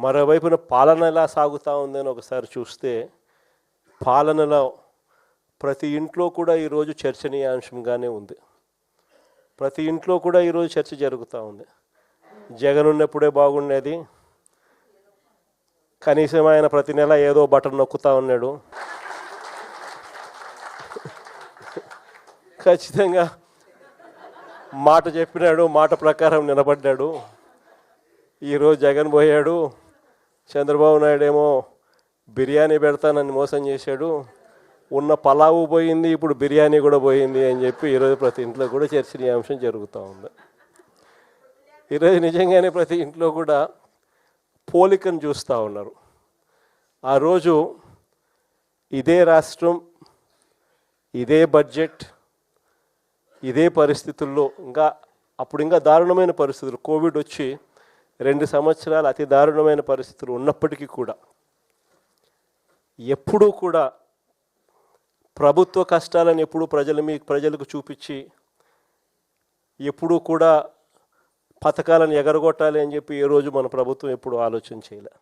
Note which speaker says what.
Speaker 1: మరోవైపున పాలన ఎలా సాగుతూ ఉందని ఒకసారి చూస్తే పాలనలో ప్రతి ఇంట్లో కూడా ఈరోజు చర్చనీయాంశంగానే ఉంది. ప్రతి ఇంట్లో కూడా ఈరోజు చర్చ జరుగుతూ ఉంది. జగన్ ఉన్నప్పుడే బాగుండేది. కనీసం ఆయన ప్రతి నెల ఏదో బటన్ నొక్కుతూ ఉన్నాడు. ఖచ్చితంగా మాట చెప్పినాడు మాట ప్రకారం నిలబడ్డాడు. ఈరోజు జగన్ పోయాడు. చంద్రబాబు నాయుడు ఏమో బిర్యానీ పెడతానని మోసం చేశాడు. ఉన్న పలావు పోయింది ఇప్పుడు బిర్యానీ కూడా పోయింది అని చెప్పి ఈరోజు ప్రతి ఇంట్లో కూడా చర్చనీయాంశం జరుగుతూ ఉంది. ఈరోజు నిజంగానే ప్రతి ఇంట్లో కూడా పోలికను చూస్తూ ఉన్నారు. ఆ రోజు ఇదే రాష్ట్రం ఇదే బడ్జెట్ ఇదే పరిస్థితుల్లో ఇంకా అప్పుడు ఇంకా దారుణమైన పరిస్థితులు. కోవిడ్ వచ్చి రెండు సంవత్సరాలు అతి దారుణమైన పరిస్థితులు ఉన్నప్పటికీ కూడా ఎప్పుడూ కూడా ప్రభుత్వ కష్టాలను ఎప్పుడూ ప్రజల మీ ప్రజలకు చూపించి ఎప్పుడూ కూడా పథకాలను ఎగరగొట్టాలి అని చెప్పి ఏ రోజు మన ప్రభుత్వం ఎప్పుడు ఆలోచన చేయలే.